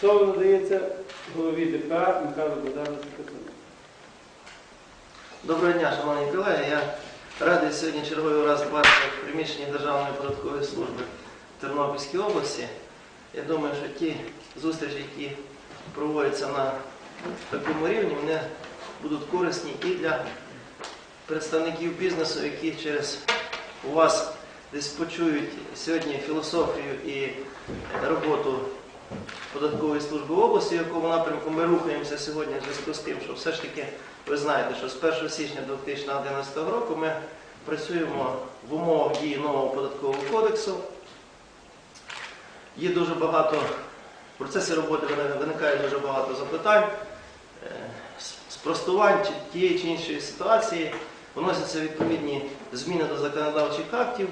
Слово надається голові ДП Михайлу Богдановичу Кацану. Доброго дня, шановні колеги. Я радий сьогодні черговий раз бачити в приміщенні Державної податкової служби в Тернопільській області. Я думаю, що ті зустрічі, які проводяться на такому рівні, вони будуть корисні і для представників бізнесу, які через вас десь почують сьогодні філософію і роботу податкової служби області, в якому напрямку ми рухаємося сьогодні в зв'язку з тим, що все ж таки ви знаєте, що з 1 січня 2011 року ми працюємо в умовах дії нового податкового кодексу. Є дуже багато, в процесі роботи виникає дуже багато запитань, е, спростувань тієї чи іншої ситуації, вносяться відповідні зміни до законодавчих актів.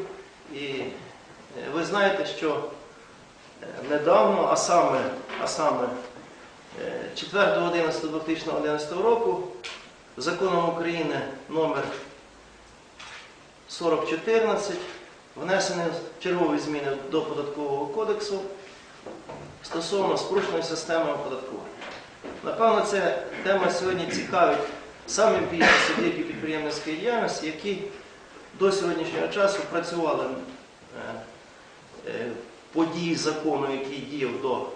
І е, ви знаєте, що недавно, а саме, а саме е, 4.11.2011 року законом України номер 4014 внесені чергові зміни до податкового кодексу стосовно спрощеної системи оподаткування. Напевно, ця тема сьогодні цікавить саме більше суб'єктів підприємницької діяльності, які до сьогоднішнього часу працювали по дії закону, який діяв до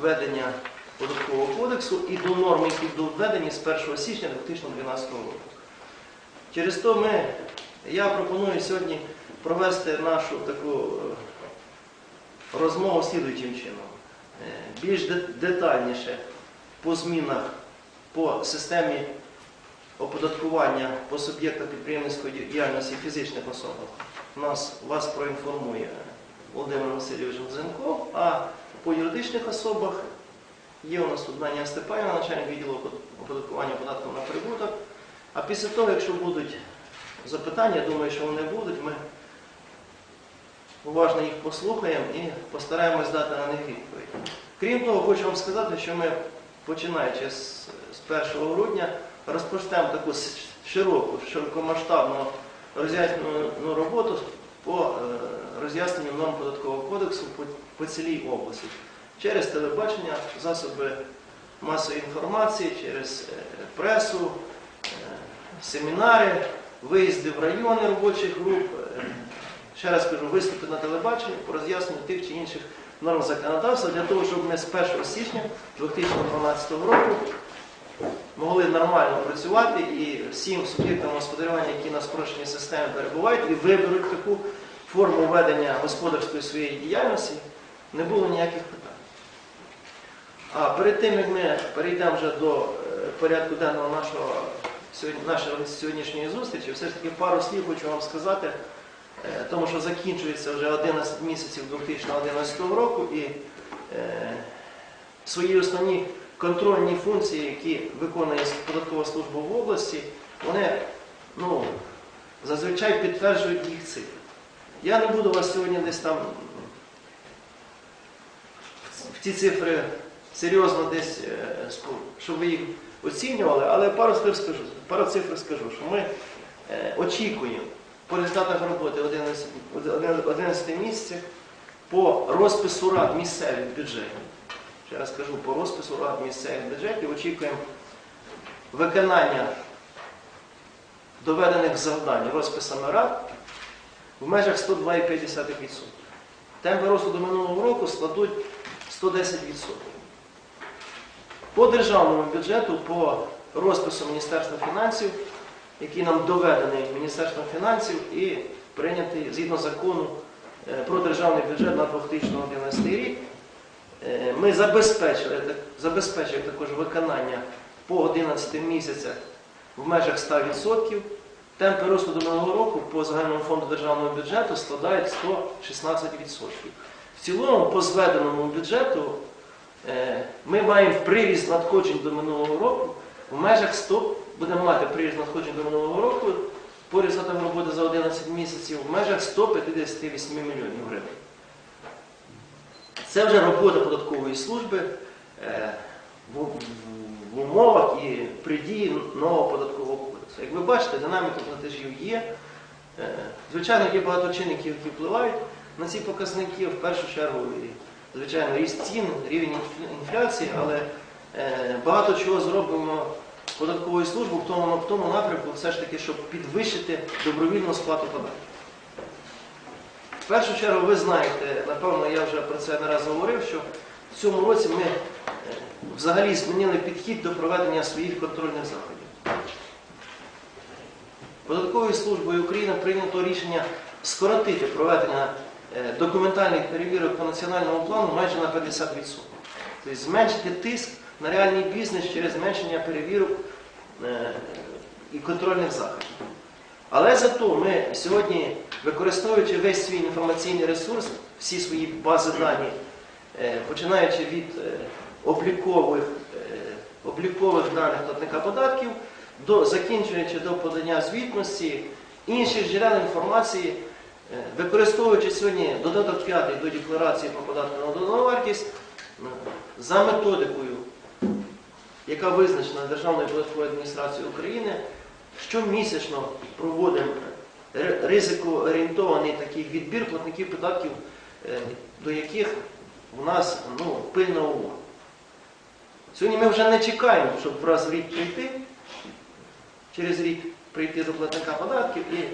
введення податкового кодексу і до норм, які будуть введені з 1 січня 2012 року. Через то ми, я пропоную сьогодні провести нашу таку е, розмову слідуючим чином. Е, Більш детальніше по змінах по системі оподаткування по суб'єктах підприємницької діяльності фізичних особах нас, вас проінформує Володимир Васильович Зенков, а по юридичних особах Є у нас тут Надія Степанівна, начальник відділу оподаткування податком на прибуток. А після того, якщо будуть запитання, я думаю, що вони будуть, ми уважно їх послухаємо і постараємось дати на них відповідь. Крім того, хочу вам сказати, що ми, починаючи з, з 1 грудня, розпочнемо таку широку, широкомасштабну роз'яснювальну роботу по роз'ясненню норм податкового кодексу по, по цілій області через телебачення, засоби масової інформації, через е, пресу, е, семінари, виїзди в райони робочих груп. е, Ще раз кажу, виступи на телебаченні по роз'ясненню тих чи інших норм законодавства для того, щоб ми з 1 січня 2012 року могли нормально працювати і всім суб'єктам господарювання, які на спрощеній системі перебувають і виберуть таку форму ведення господарської своєї діяльності, не було ніяких питань. А перед тим, як ми перейдемо вже до е, порядку денного нашого, нашої сьогоднішньої зустрічі, все ж таки пару слів хочу вам сказати, е, тому що закінчується вже 11 місяців 2011 року і е, свої основні контрольні функції, які виконує податкова служба в області, вони ну, зазвичай підтверджують їх цифри. Я не буду вас сьогодні десь там в ці цифри серйозно десь, е, щоб ви їх оцінювали, але пару цифр скажу, пару цифр скажу, що ми е, очікуємо по результатах роботи 11, 11 місяців по розпису рад місцевих бюджетів. Ще раз кажу, по розпису рад місцевих бюджетів очікуємо виконання доведених завдань розписами рад в межах 102,5%. Темпи росту до минулого року складуть 110%. По державному бюджету, по розпису Міністерства фінансів, який нам доведений Міністерством фінансів і прийнятий згідно закону е, про державний бюджет на 2011 рік, е, ми забезпечили, забезпечили також виконання по 11 місяцях в межах 100%. Темпи росту до минулого року по загальному фонду державного бюджету складають 116%. В цілому, по зведеному бюджету, е, ми маємо приріст надходжень до минулого року в межах 100, будемо мати приріст надходжень до минулого року по результатам роботи за 11 місяців в межах 158 мільйонів гривень. Це вже робота податкової служби е, в, умовах і при дії нового податкового кодексу. Як ви бачите, динаміка платежів є. Е, Звичайно, є багато чинників, які впливають на ці показники. В першу чергу звичайно, ріст цін, рівень інфляції, але е, багато чого зробимо податковою службою в тому, в тому напрямку, все ж таки, щоб підвищити добровільну сплату податків. В першу чергу, ви знаєте, напевно, я вже про це не раз говорив, що в цьому році ми е, взагалі змінили підхід до проведення своїх контрольних заходів. Податковою службою України прийнято рішення скоротити проведення е, документальних перевірок по національному плану майже на 50%. Тобто зменшити тиск на реальний бізнес через зменшення перевірок е, і контрольних заходів. Але зато ми сьогодні, використовуючи весь свій інформаційний ресурс, всі свої бази дані, е, починаючи від облікових, облікових даних платника податків, до, закінчуючи до подання звітності, інших джерел інформації, е, використовуючи сьогодні додаток 5 до декларації про податку на додану вартість, е, за методикою, яка визначена Державною податковою адміністрацією України, щомісячно проводимо ри- ризикоорієнтований такий відбір платників податків, е, до яких у нас ну, пильна увага. Сьогодні ми вже не чекаємо, щоб раз в рік прийти, через рік прийти до платника податків і е,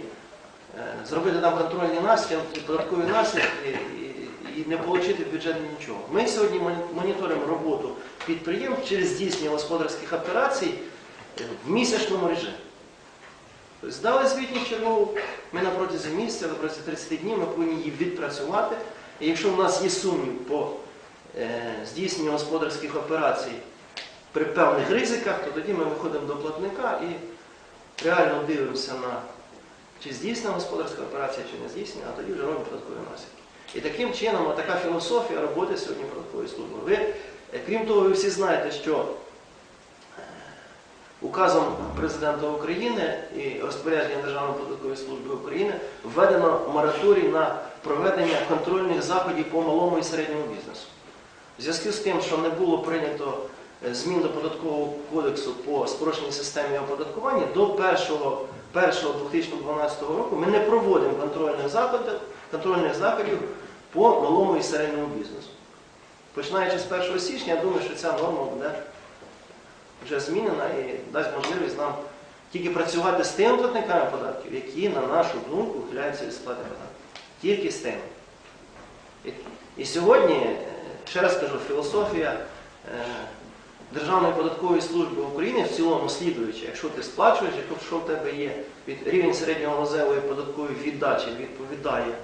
зробити там контрольні наслідки, податкові наслідки і, і не отримати в бюджет нічого. Ми сьогодні моніторимо роботу підприємств через здійснення господарських операцій е, в місячному режимі. Здали звітність чергову, ми на протязі місяця, на протязі 30 днів ми повинні її відпрацювати. І якщо в нас є сумнів по е, здійсненню господарських операцій при певних ризиках, то тоді ми виходимо до платника і реально дивимося на чи здійснена господарська операція, чи не здійснена, а тоді вже робимо податкові наслідки. І таким чином така філософія роботи сьогодні податкової служби. Ви, е, крім того, ви всі знаєте, що е, указом Президента України і розпорядженням Державної податкової служби України введено мораторій на проведення контрольних заходів по малому і середньому бізнесу. В зв'язку з тим, що не було прийнято змін до податкового кодексу по спрощеній системі оподаткування, до 1.1.2012 року ми не проводимо контрольних заходів, контрольних заходів по малому і середньому бізнесу. Починаючи з 1 січня, я думаю, що ця норма буде вже змінена і дасть можливість нам тільки працювати з тими платниками податків, які, на нашу думку, ухиляються від сплати податків. Тільки з тими. І, і сьогодні, е, ще раз кажу, філософія е, Державної податкової служби України в цілому слідуюча, якщо ти сплачуєш, якщо в тебе є від рівень середнього галузевої податкової віддачі відповідає е,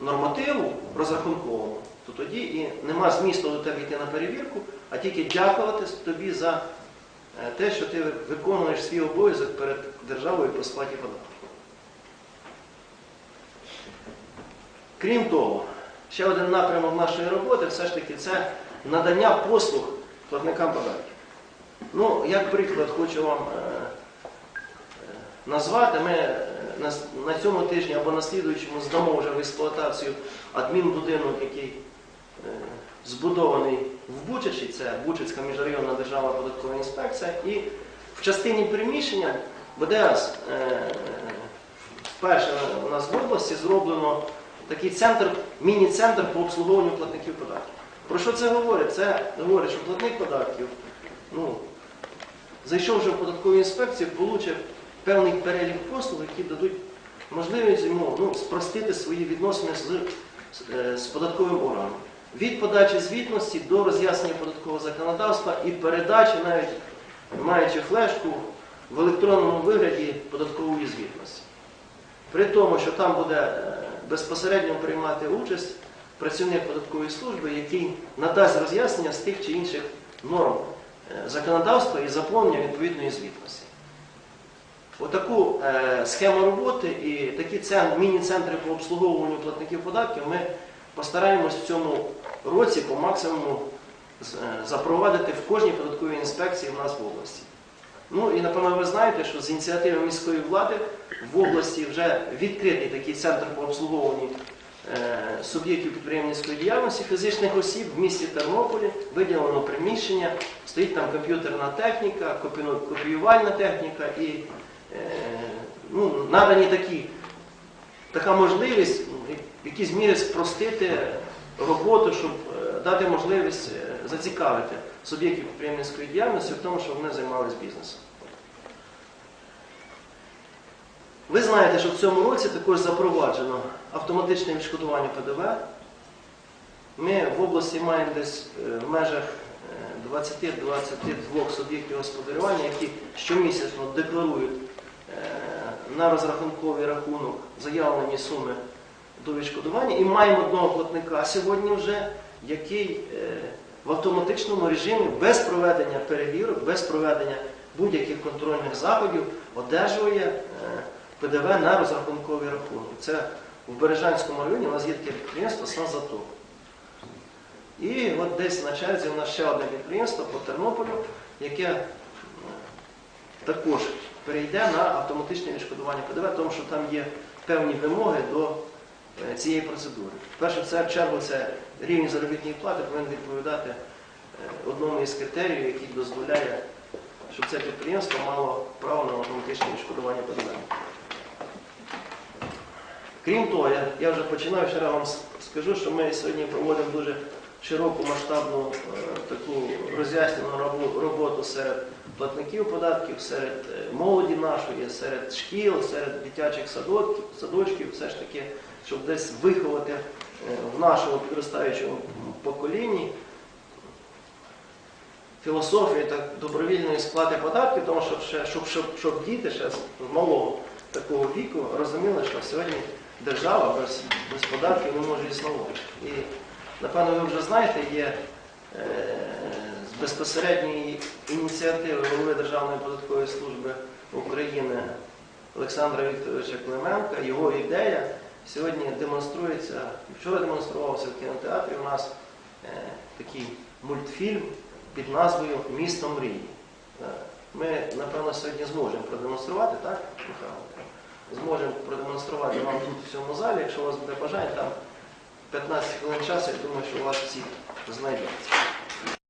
нормативу розрахунковому, то тоді і нема змісту до тебе йти на перевірку, а тільки дякувати тобі за е, те, що ти виконуєш свій обов'язок перед державою по сплаті податків. Крім того, ще один напрямок нашої роботи все ж таки це надання послуг платникам податків. Ну, як приклад хочу вам е, е, назвати, ми е, на, цьому тижні або на слідуючому здамо вже в експлуатацію адмінбудинок, який збудований в Бучачі, це Бучацька міжрайонна державна податкова інспекція, і в частині приміщення БДС вперше у нас в області зроблено такий центр, міні-центр по обслуговуванню платників податків. Про що це говорить? Це говорить, що платник податків, ну, зайшовши в податкову інспекцію, получить певний перелік послуг, які дадуть можливість йому ну, спростити свої відносини з, з, е, податковим органом. Від подачі звітності до роз'яснення податкового законодавства і передачі, навіть маючи флешку, в електронному вигляді податкової звітності. При тому, що там буде е, безпосередньо приймати участь працівник податкової служби, який надасть роз'яснення з тих чи інших норм е, законодавства і заповнення відповідної звітності. Отаку е, схему роботи і такі міні-центри по обслуговуванню платників податків ми постараємось в цьому році по максимуму е, запровадити в кожній податковій інспекції в нас в області. Ну і напевно ви знаєте, що з ініціативи міської влади в області вже відкритий такий центр по обслуговуванню суб'єктів підприємницької діяльності фізичних осіб в місті Тернополі, виділено приміщення, стоїть там комп'ютерна техніка, копіювальна техніка і е, ну, надані такі, така можливість ну, в якійсь мірі спростити роботу, щоб е, дати можливість е, зацікавити суб'єктів підприємницької діяльності в тому, щоб вони займалися бізнесом. Ви знаєте, що в цьому році також запроваджено автоматичне відшкодування ПДВ. Ми в області маємо десь е, в межах е, 20-22 суб'єктів господарювання, які щомісячно декларують е, на розрахунковий рахунок заявлені суми до відшкодування. І маємо одного платника сьогодні вже, який е, в автоматичному режимі без проведення перевірок, без проведення будь-яких контрольних заходів одержує е, ПДВ на розрахунковий рахунок. Це в Бережанському районі у нас є таке підприємство «Санзатор». І от десь на черзі у нас ще одне підприємство по Тернополю, яке е, також перейде на автоматичне відшкодування ПДВ, тому що там є певні вимоги до е, цієї процедури. В першу це- чергу це рівень заробітної плати повинен відповідати е, одному із критеріїв, який дозволяє, щоб це підприємство мало право на автоматичне відшкодування ПДВ. Крім того, я, я вже починаю, раз вам скажу, що ми сьогодні проводимо дуже широку масштабну е, таку роз'яснену роботу серед платників податків, серед е, молоді нашої, серед шкіл, серед дитячих садочків, садочків, все ж таки, щоб десь виховати е, в нашому підростаючому поколінні філософію так, добровільної сплати податків, тому що щоб, щоб, щоб діти ще з малого такого віку розуміли, що сьогодні держава без, без податків не може існувати. І напевно ви вже знаєте, є е, з безпосередньої ініціативи голови Державної податкової служби України Олександра Вікторовича Клименка, його ідея сьогодні демонструється, вчора демонструвався в кінотеатрі у нас е, такий мультфільм під назвою Місто мрії. Е, Ми, напевно, сьогодні зможемо продемонструвати, так, Михайло? Зможемо продемонструвати вам тут в цьому залі, якщо у вас буде бажання, там 15 хвилин часу, я думаю, що у вас всіх знайдеться.